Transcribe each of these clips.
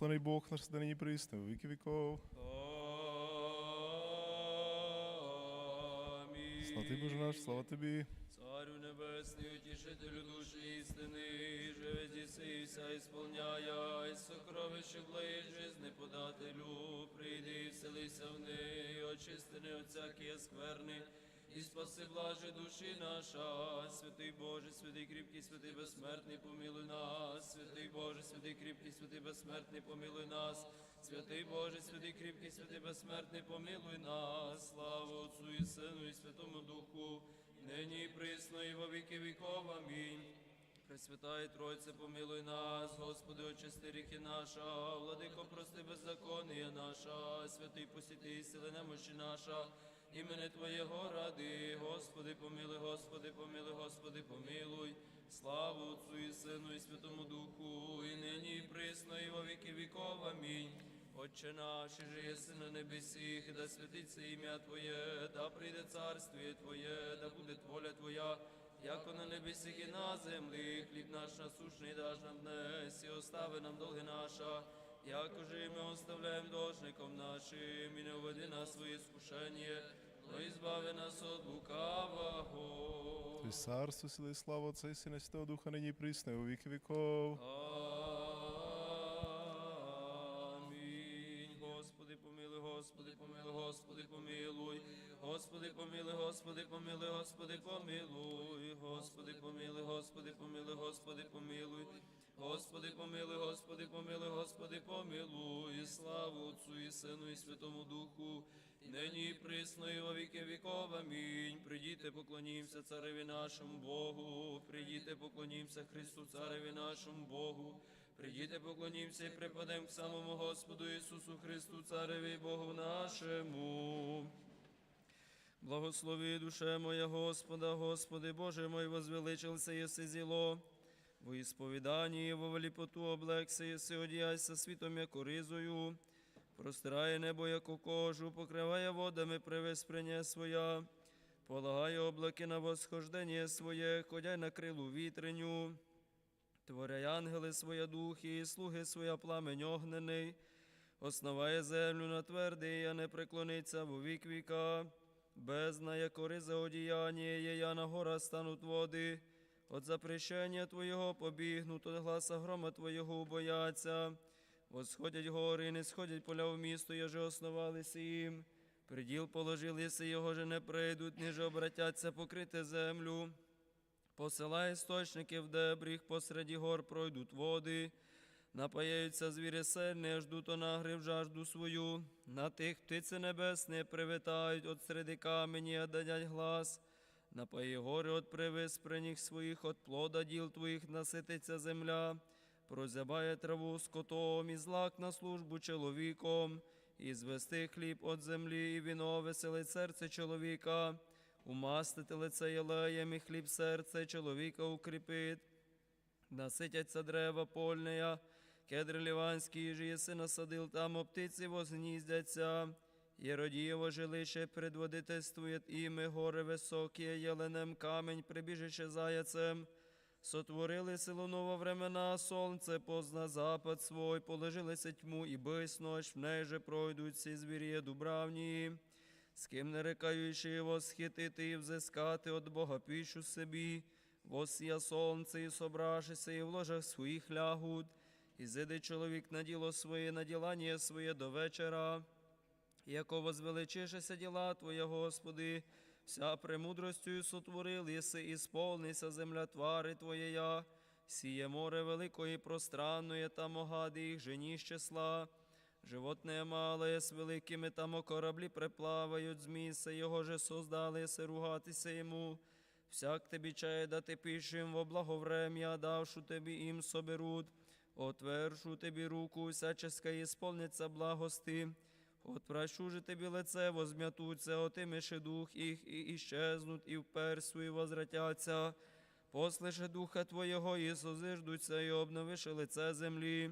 Благословений Бог наш нині присно, во віки віков. Святий Боже наш, слава тобі. Царю небесний, утішителю душі істини, живе зіси, вся ісполняя, і сокровище ближ, жизни подателю, прийди вселися в неї, очистини от всякої скверни, і спаси блаже душі наша, святий Боже, святий кріпкий, святий безсмертний, помилуй нас, святий Боже, святий кріпкий, святий безсмертний, помилуй нас, святий Боже, святий кріпкий, святий безсмертний, помилуй нас, слава Отцу і Сину, і Святому Духу, нині і присно, і во віки віков. Амінь. Пресвятає Тройце, помилуй нас, Господи, очисти ріхи наша, владико, прости беззаконія наша, святий посіти, сили немощі наша, імени Твоєго ради, Господи, помилуй, Господи, помилуй, Господи, помилуй, славу Отцу і Сину, і Святому Духу, і нині, і присно, і во віки віков. Амінь. Отче наш, же єси на небесіх, да святиться ім'я Твоє, да прийде царствіє Твоє, да буде воля Твоя, яко на небесіх і на землі, хліб наш насущний даш нам днес, і остави нам долги наша, якоже ми оставляємо должником нашим, і не введи нас своє скушення, но і збави нас от лукавого. Ти царство, сили, слава Отця і Сина, Святого Духа, нині присно, во віки віков. Амінь. Господи, помилуй, Господи, помилуй, Господи, помилуй. Господи, помилуй, Господи, помилуй, Господи, помилуй. Господи, помилуй, Господи, помилуй, Господи, помилуй. Господи, помилуй, Господи, помилуй, Господи, помилуй. Славу Отцу і Сину і Святому Духу, і нині і присно, і во віки віков. Амінь. Придіте, поклонімся цареві нашому Богу. Придіте, поклонімся Христу, цареві нашому Богу. Придіте, поклонімся і припадемо к самому Господу Ісусу Христу, Цареві Богу нашому. Благослови душе моя Господа, Господи, Боже мой, возвеличился єси зіло. Во ісповіданні, во велипоту облекся єси, одіяйся світом, яко ризою. Простирає небо, яку кожу, покриває водами привиспрення своя. Полагає облаки на восхождення своє, ходяй на крилу вітреню. Творяй ангели своя духи, і слуги своя пламень огнений, основає землю на твердий, а не преклониться во вік віка. Бездна, як риза одіяння, є я на гора стануть води. От запрещення Твоєго побігнуть, от гласа грома Твоєго бояться. Восходять гори, і не сходять поля в місто, я же основалися їм. Приділ положилися, його же не прийдуть, ніже обратяться покрити землю. Посилай істочники в дебріх, посереді гор пройдуть води, напаяються звірі сильні, ждуть онагрив жажду свою. На тих птиці небесні привітають от середи камені, а дадять глас. Напої гори от привиспрених своїх, от плода діл твоїх насититься земля. Прозябає траву скотом і злак на службу чоловіком, і звести хліб от землі, і віно веселить серце чоловіка. Умастити лице єлеєм і хліб серце чоловіка укріпить. Наситяться дерева польня, кедр ліванський же єси насадил, там оптиці возгніздяться. Єродієво жилище предводительствує іми гори високі, єленем камінь прибіжище заяцем. Сотворили село ново времена, сонце позна запад свой, положилися тьму і бис ночь, в неї же пройдуть всі звір'є дубравні. З ким не рекаючи восхитити і взискати от Бога пішу собі, восія сонце і собрашися, і в ложах своїх лягуть, і зиде чоловік на діло своє, на ділання своє до вечора. Яко возвеличишеся діла Твоя, Господи, вся премудростю сотворил, єси і сповнися земля твари Твоєя, сіє море великої пространної, там огади їх жені з числа. Животне мале з великими там кораблі приплавають з місця, його же создали ругатися йому. Всяк тобі чає дати пішим во благоврем'я, давшу тобі їм соберуть. Отвершу тобі руку, всяческа ісполниться благости. От же тобі лице возм'ятуться, отимеши дух їх і іщезнуть, і впер свої возвратяться. Послише духа Твоєго і созиждуться, і обновиши лице землі.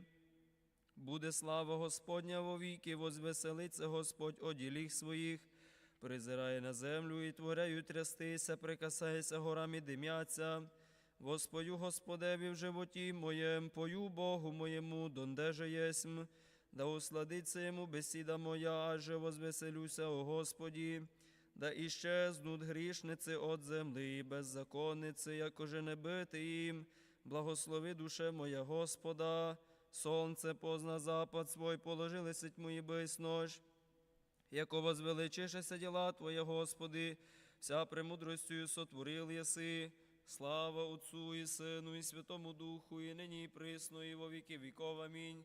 Буде слава Господня вовіки, возвеселиться Господь о діліх своїх, призирає на землю і творею трястися, прикасається горам і дим'яться. Воспою Господеві в животі моєм, пою Богу моєму, дондеже єсмь, да усладиться йому бесіда моя, аже возвеселюся, о Господі. Да іщезнуть грішниці от землі, беззаконниці, якоже не бити їм. Благослови душе моя Господа, сонце позна запад свой, положили сить мої биснож. Яко возвеличишеся діла Твоє, Господи, вся премудростю сотворил єси. Слава Отцу і Сину, і Святому Духу, і нині, і присно, і во віки віков. Амінь.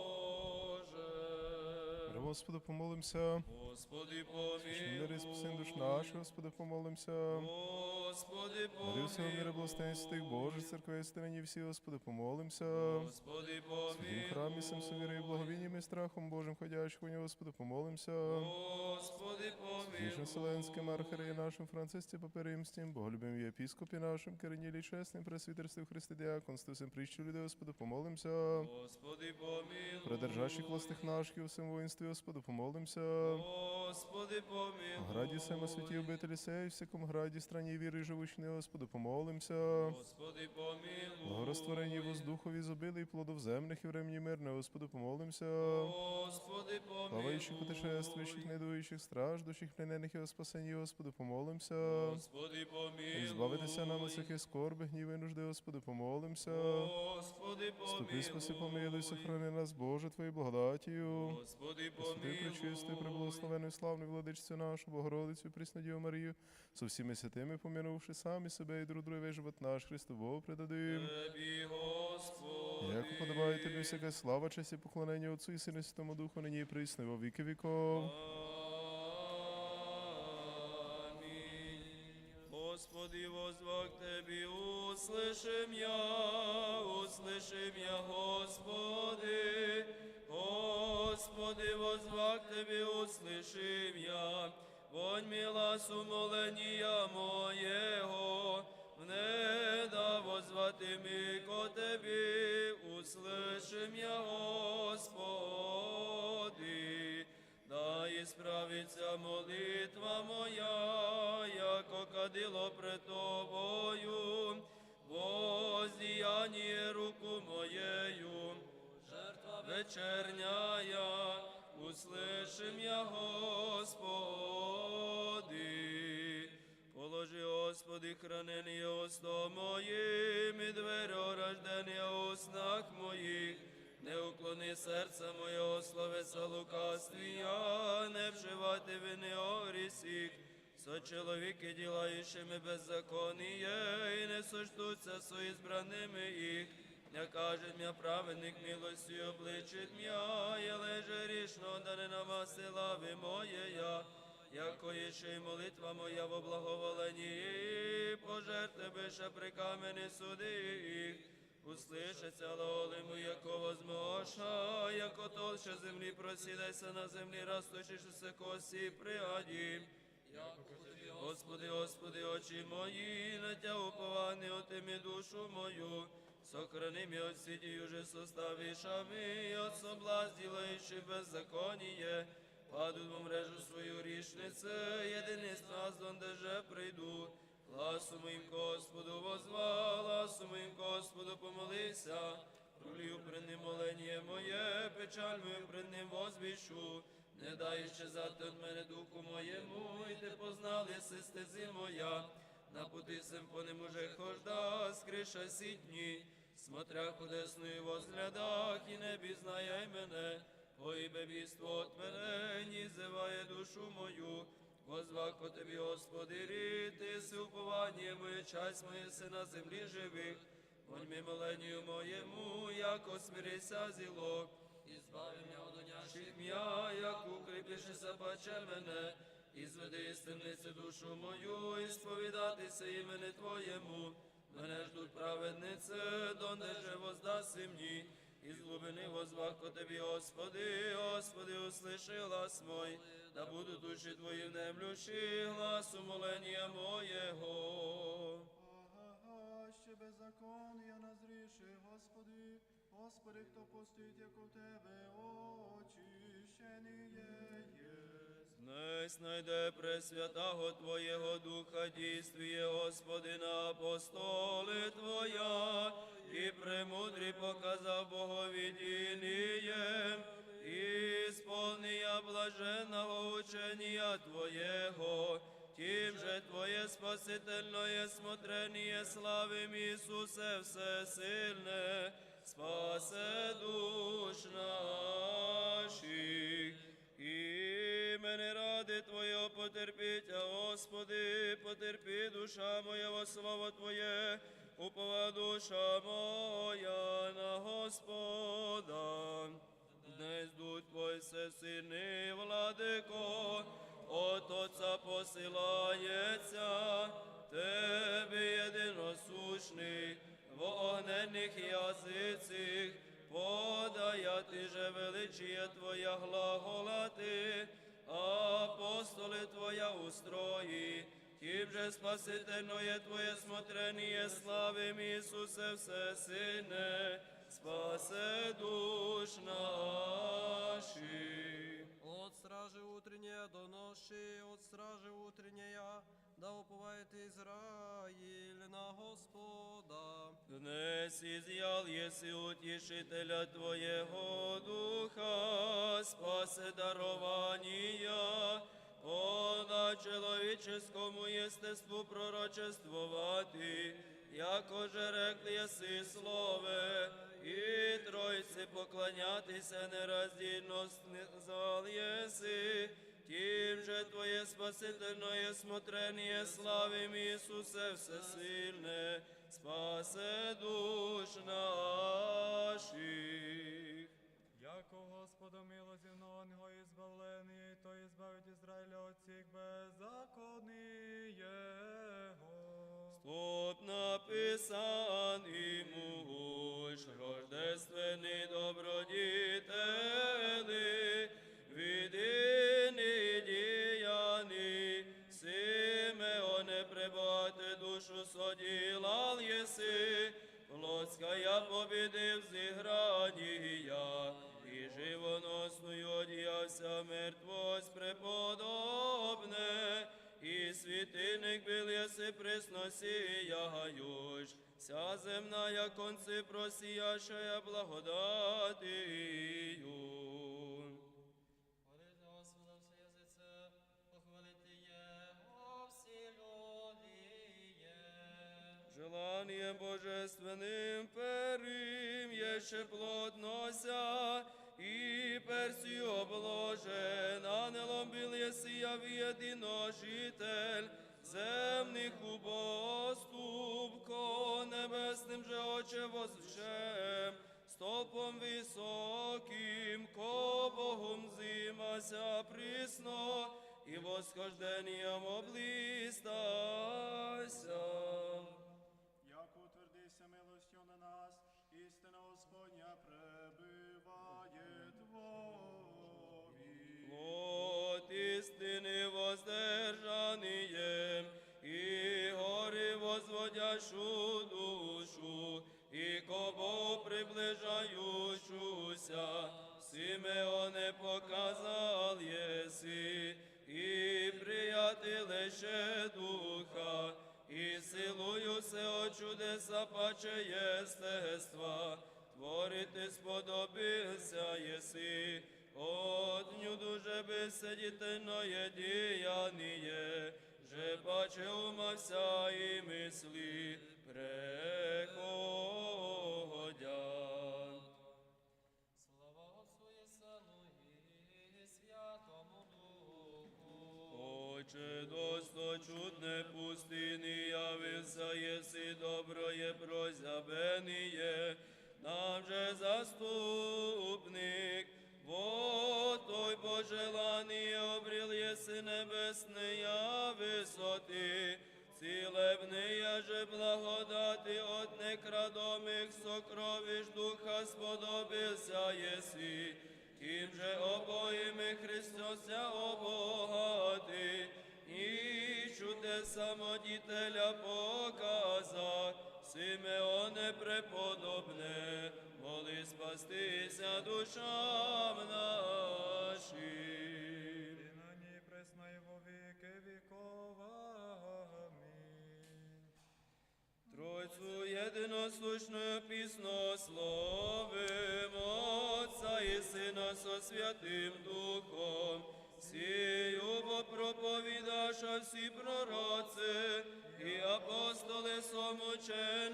Господу помолимся. Господи, помилуй. Мири спасен душ наш, Господи помолимся. Господи, помилуй. Мири всього мира помилуй. благословенств Божих церквей стороні всі, Господи помолимся. Господи, помилуй. Святім храмі сам совіри і благовінням і страхом Божим ходящих у нього, Господи помолимся. Господи, помилуй. Вселенським архиереї нашим Францисті Паперимстім, Боголюбим єпіскопі нашим, Киринілі чесним, пресвітерстві Христи Діаконству, всім прищу людей, Господи помолимся. Господи, помилуй. Придержащих властих наших у всім воїнстві, Господи помолимся. Господи, помилуй. Граді сема святі обителі сей, всякому граді страні віри живучні, Господи, помолимся. Господи, помилуй. Благорозтворені воздухові зобили і плодов земних і времені мирне, Господи, помолимся. Господи, помилуй. Плаваючих, путешествуючих, недуючих, страждущих, пленених і спасенні, Господи, помолимся. Господи, помилуй. Збавитися нам від всяких скорби, гніви, нужди, Господи, помолимся. Господи, Ступи, спаси, помилуй, сохрани нас, Боже, Твоєю благодатію. Господи, Святий, пречистий, преблагословений, славний владичцю нашу, Богородицю, Преснодію Марію, со всіми святими, помінувши самі себе і друг друге живот наш, Христу Богу предадим. Тебі, Господи. Як подобає тобі всяка слава, честь і поклонення Отцу і Сину Святому Духу, нині і присно, і во віки віков. Господи, возвах Тебе, услышим я, услышим я, Господи. Господи, возвах Тебе, услышим я, вонь мила сумоления моего, не да возвати ми ко Тебе, услышим я, Господи. Да ісправиться молитва моя, яко кадило пред тобою, воздіяння руку моєю, вечерняя, услышим я, Господи. Положи, Господи, хранення уста моїм, і двері рождення у снах моїх, не уклони серце моє, словеса лукавстві, я не вживати вини огрісіх, со чоловіки, ділаючими беззаконіє, і не сочтуться со ізбраними їх. Не каже м'я праведник милостю обличить м'я, я леже рішно, да не намаси лави моєя, яко є ще й молитва моя во благоволенні, пожерте бише при камені суди їх. Услышаться лолиму, яко возмоша, яко толще землі просідайся на землі, расточишся косі пригаді. Господи, Господи, очі мої, на Тя уповани, отими душу мою. Сохрани мі от сіді уже составішами, от соблазн ділаючи беззаконіє. Паду в мрежу свою річницю, єдиний спас, донде же прийду. Гласу моїм Господу возва, гласу моїм Господу помолися. Пролію при ним моленіє моє, печаль мою при ним возвіщу. Не дай щезати від мене духу моєму, і ти познав, єси стези моя. На пути сим по ним уже хожда, скриша сітні, смотря худесною возглядах, і не бізнає мене. Поїбе бійство от мене, ні зиває душу мою. Возвако тобі, Господи, рід, ти си уповання моє, часть моє си на землі живих. Вонь ми моленію моєму, яко смирися зіло, і збави мене от онящих м'я, як укріпішися паче мене, і зведи із душу мою, і сповідатися імені Твоєму. Мене ждуть же мені, із глибини возвах ко Тобі, Господи, Господи, услыши глас мой, да буду душі Твої внемлющі, гласу молення моєго. Ще наші беззаконня назріши, Господи, Господи, хто постоїть, як у Тебе, очищені є. Знай знайде Пресвятого Твоєго Духа дійствує, Господи, на апостоли Твоя, і премудрі показав Боговідінієм, і сповнія блаженного учення Твоєго, тим же Твоє спасительное смотрение славим Ісусе всесильне, спасе душ наших. Імени ради Твоєго потерпіть, а Господи, потерпі душа моя во славу Твоє, упова душа моя на Господа. Днес дух Твой всесильний, владико, от Отця посилається, Тебе єдиносушний, в огненних язицях, подаяти же величіє Твоя глаголати, апостоли Твоя устрої, Тим же спасительное Твоє смотрение славим Ісусе всесильне, спасе душ наших. От стражи утренняя до ноши, от стражи утренняя, да уповает Израиль на Господа. Днес изъял еси утешителя Твоего Духа, спасе дарования, по человеческому естеству пророчествовати, яко же рекли еси слове, і Тройці поклонятися нераздільно звал єси, Тим же Твоє спасительное смотрение славим Ісусе всесильне, спасе душ наших. Яко Господа милозивного избавление, то избавить Израиля от всех беззаконий Его. Тут написаний муж, рождественний добродітели, відини діяни, Симеоне прибати душу соділал єси, Плотська побідив зігранія, і живоносною одіявся мертвость преподобне, і світильник бил єси присносіяюш, вся земная концы просияшая благодатію. Желанием божественным перим еще плоднося, и персию обложен, ангелом был Есия в единожитель, земних убоступко, небесним же оче возвшем, столпом високим, ко Богом зимася присно, и восхождением облистася. Пребиває Твові. От истины воздержанием, и гори возводящу душу, и ко Богу приближающуся, Симеоне показал еси, и приятелище духа, и силою се от чудеса паче естества, творити сподобився єси, от дню но є діяние, сокровищ духа сподобився єси, Тим же обоїми Христося обогати, і чудеса самодітеля показа, Симеоне преподобне, моли спастися душам нашим. Єдинослушною пісно словим Отця і Сина со Святим Духом, сію бо проповідаша всі пророци і апостоли самученики.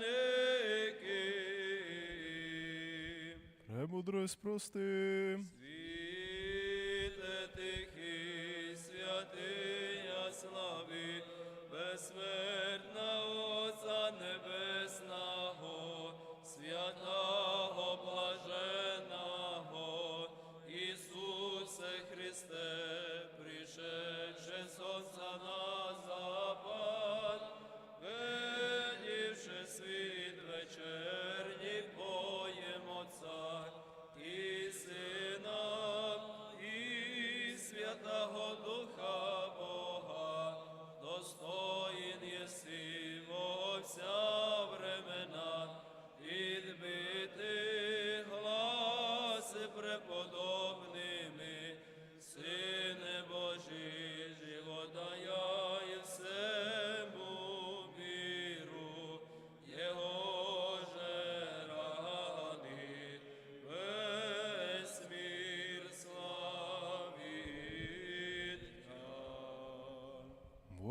Премудрость прости. Світе тихий, святиня слави, безсмертна sana.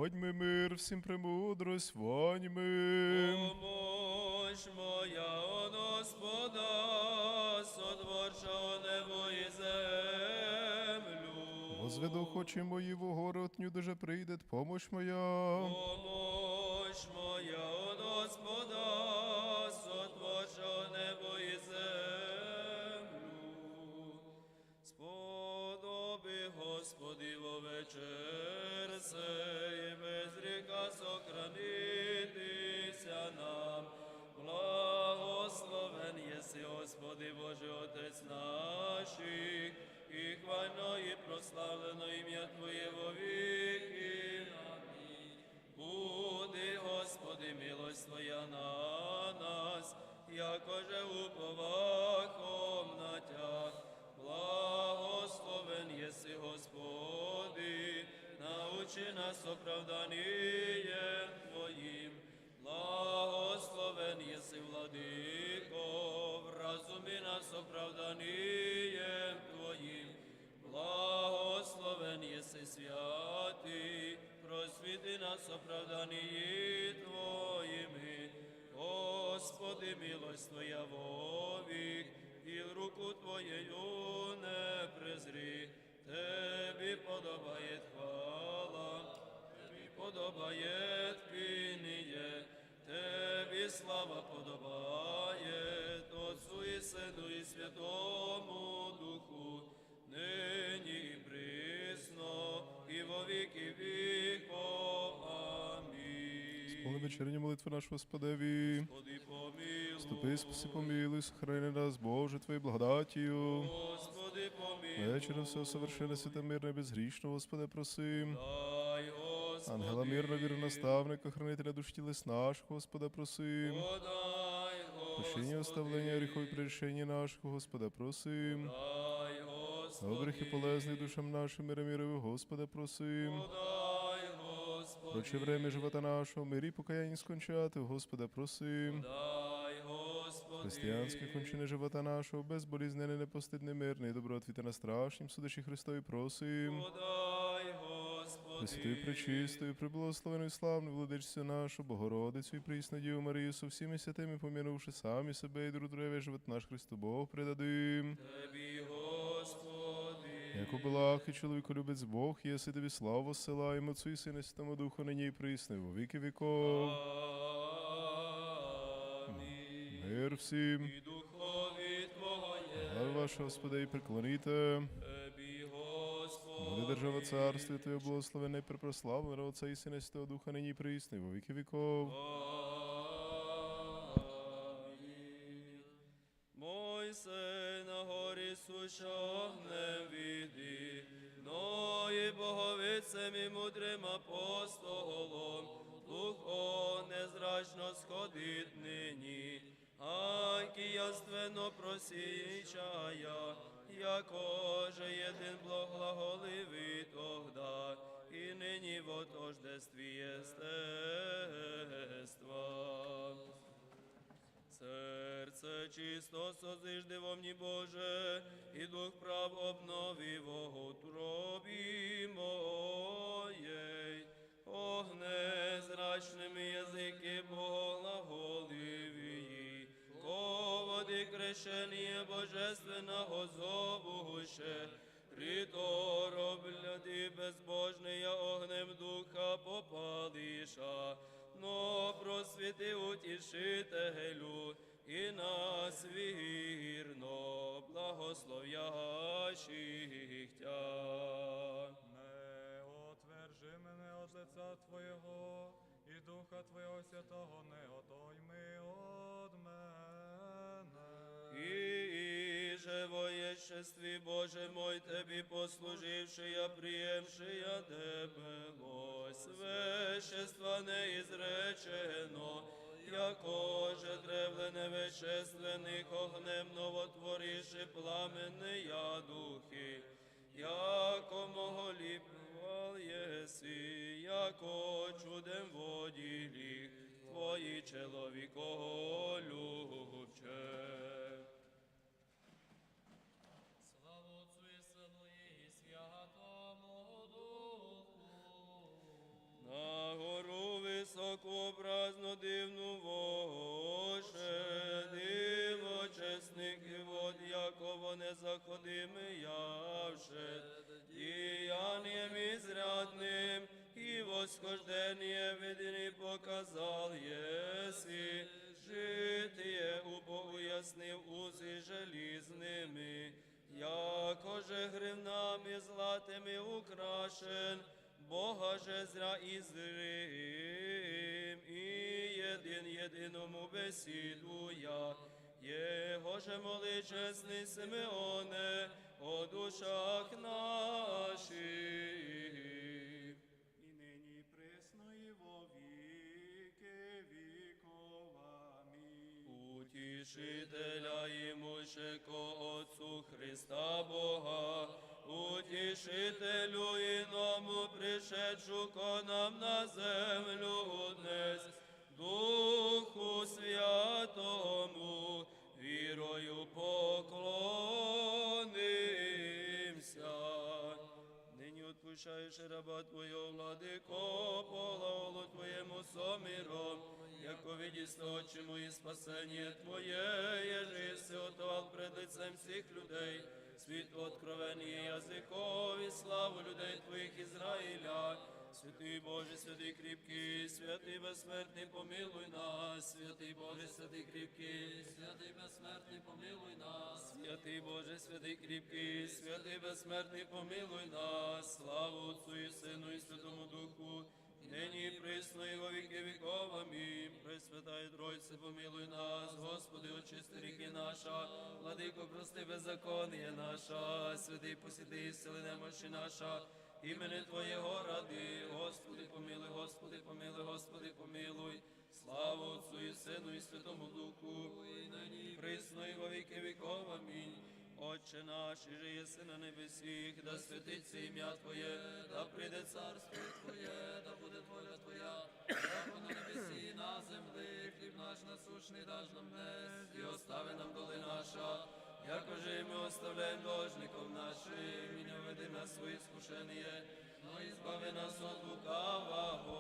Водьми мир, всім премудрость, воньми. Помощь моя, о Господа, сотворчого небо і землю. Возведу очі мої в горотню, дуже прийде помощь моя. Помощь Господи, Боже, Отець наших, і хвально і прославлено ім'я Твоє во віки. Буди, Господи, милость Твоя на нас, якоже уповахом на Тя. Благословен єси, Господи, научи нас оправданієм Твоїм. Благословен єси, Владико, вразуми нас оправданієм Твоїм. Благословен єси святий, просвіти нас оправданії Твоїми. Господи, милость Твоя вовік, і руку Твоєю не презри. Тебі подобає хвала, Тебі подобає пініє, Тебі слава подобає, Сину і Святому Духу, нині і присно, і во віки віков. Амінь. Сповни вечерні молитви наш Господеві. Господи, помилуй. Ступи, спаси, помилуй, сохрани нас, Боже, Твоєю благодатію. Господи, помилуй. Вечером все совершенно святе мирне, безгрішно, Господи, просим. Дай, Господи. Ангела мирно, віру наставника, хранителя душ тілес наших, Господа, просим. Подай, Прощення, оставлення гріхов і прирішення нашого, Господа, просим. Добрих і полезних душам нашим, мира мирових, Господа, просим. Проче время живота нашого, мирі покаяння скончати, Господа, просим. Християнське кончини живота нашого, безболізнене, непостидне, мирне, і на страшнім судачі Христові просим. Подай, Господи. Пресвятою, пречистою, приблагословеною, славною владичцю нашу, Богородицю і присну Діву Марію, со всіми святими, помінувши самі себе і друг друге, живот наш Христу Бог предадим. Тебі, Господи. Яко белах і чоловіку любець Бог, єси тобі славу Отцу і Сину, і Святому Духу, нині і присно, во віки віков. Амінь. Мир всім. І духові Твоє. Слава вашого Господа і приклоніте. Буде держава царстві Твоє благословене припрославлене Отця і Сина, Святого Духа, нині і во віки віков. Амінь. Мойсе на горі суща огнем віди, но боговицем і мудрим апостолом, Духо незрачно сходить нині, а кияственно просічая, яко же єдин благоголивий тогда, і нині в отождестві єстества. Серце чисто созижди во мені Боже, ководи божественного Рито робляди безбожний огнем духа попалиша, но просвіти утішителю і нас вірно благословящих тя. Не отвержи мене от лиця Твоєго, і Духа Твого Святого не отойми живоеществі, Боже мой, Тебі послуживши, я приємши я Тебе, Лось, вещества неізречено, яко же древлене вещественних огнем новотворіши пламенне я духи, яко мого ліпвал єси, яко чудем воділі, Твої чоловіко любче. Високообразно дивну воше, диво чесних і вод, яково не заходими явше, діянням ізрядним, і восхождення видини показал єси, житіє уяснив узи желізними, якоже гривнами златими украшен, Бога же зря і зрим, і єдин єдиному бесідуя, Його же моличесний Симеоне, о душах наших. Утішителя імущеко Отцу Христа Бога, утішителю іному пришедшу ко нам на землю днес, Духу Святому, вірою поклонимся. Нині отпущаєш раба Твого, владико, соміром, яко видість очі мої спасення Твоє, єжи си пред лицем всіх людей, світло откровення язикові, славу людей Твоїх Ізраїля. Святий Боже, святий кріпкий, святий безсмертний, помилуй нас, святий Боже, святий кріпкий, Святий безсмертний, помилуй нас. Святий Боже, святий кріпкий, святий безсмертний, помилуй нас, славу Отцу і Сину і Святому Духу, нині і присно і во віки віков. Амінь. Пресвятає Тройце, помилуй нас, Господи, очисти ріки наша, владико, прости беззаконня наша, святий посіди, сили немощі наша, імени Твоєго ради, Господи, помилуй, Господи, помилуй, Господи, помилуй. Слава Отцу і Сину і Святому Духу, і нині, і присно, і во віки віков. Амінь. Отче наш, і же єси на небесіх, да святиться ім'я Твоє, да прийде царство Твоє, да буде воля Твоя, як на небесі, і на землі, хліб наш насущний даж нам днес, і остави нам доли наша, якоже ми оставляємо должником нашим, і не веди нас свої скушення, но і збави нас от лукавого.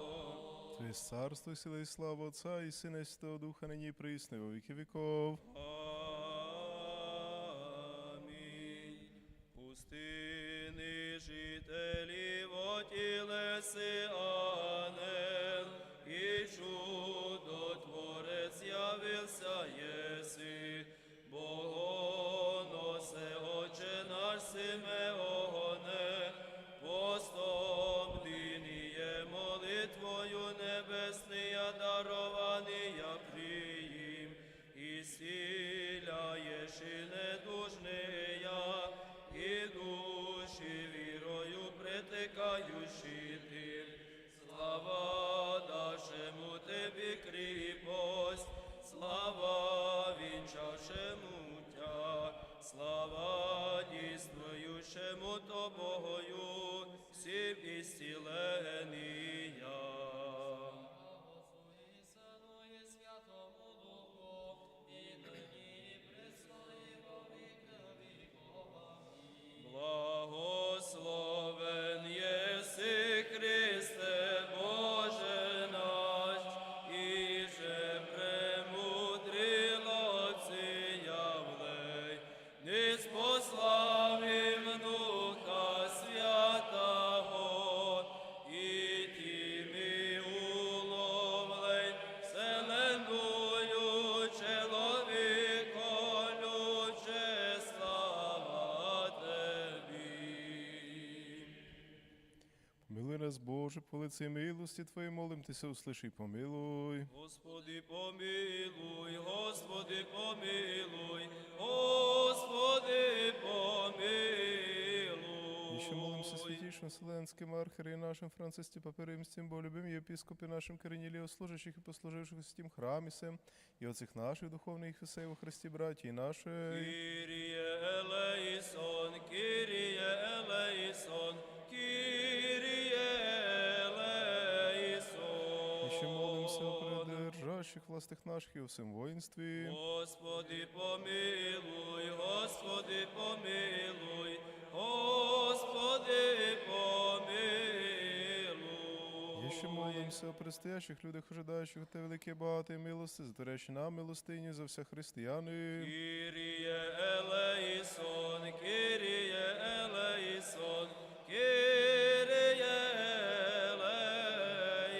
Твоє царство, сила і слава Отця і Сина і Святого Духа, нині і присно, во віки віков. Амінь. Отілеси ангел, і чудотворець явився єси, Богоносе, Отче наш Симеоне, постом диніє молитвою небесния дарования приїм, і сіляєш і недужния, і душі вірою притикаючи слава нашему Тебе крепость, слава вінчашему Тя, слава дійснуючему Тобою, всім істіленим. Нас, Боже, по лиці милості Твоєї молим Тися, услиши, помилуй. Господи, помилуй, Господи, помилуй, Господи, молимося святішим Вселенським архиерею нашим Францисті Паперимстім, бо любим єпископі нашим Кореніліо, служащих і послуживших у святім храмі сем, і оцих наших духовних Хисей во Христі, браті наші. Кирие елейсон, Кирие о придержащих властих наших і у всім воїнстві. Господи, помилуй, Господи, помилуй, Господи, помилуй. І ще молимося о предстоящих людях, ожидаючих Те велике багатої милости, затворящі нам милостині за все християни. Кирие елейсон, Кирие елейсон, Кирие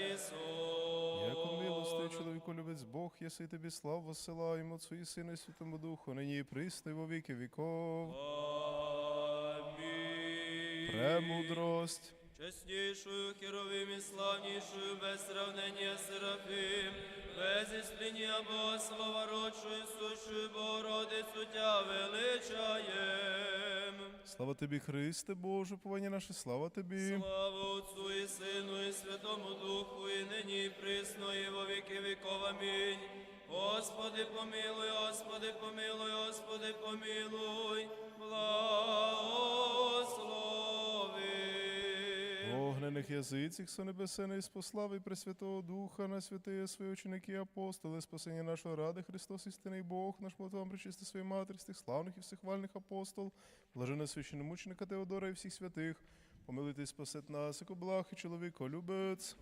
елейсон. Яко милостий чоловіку любець Бог, єси тобі слав воссилаємо Отцу і Сину і Святому Духу, нині і присно, і во віки віков. Амінь. Премудрость. Чеснейшую, херовим и славнейшую, без сравнения Серафим, без истления Богословородшую, сущую Богородицу Тя величаем. Слава тобі, Христе, Боже, повання наше, слава тобі. Слава Отцу и Сину и Святому Духу, и ныне и присно, и во веки веков. Аминь. Господи, помилуй, Господи, помилуй, Господи, помилуй, благослови. В язицях со небесений спослави Пресвятого Духа на святые свої ученики і апостоли, спасення нашого ради, Христос істинний Бог, наш Платон, причисти свої матері, тих славних і всехвальних апостол, блаженне священномученика Теодора і всіх святих, помилуйте спасет нас, як облахи, чоловіко любець.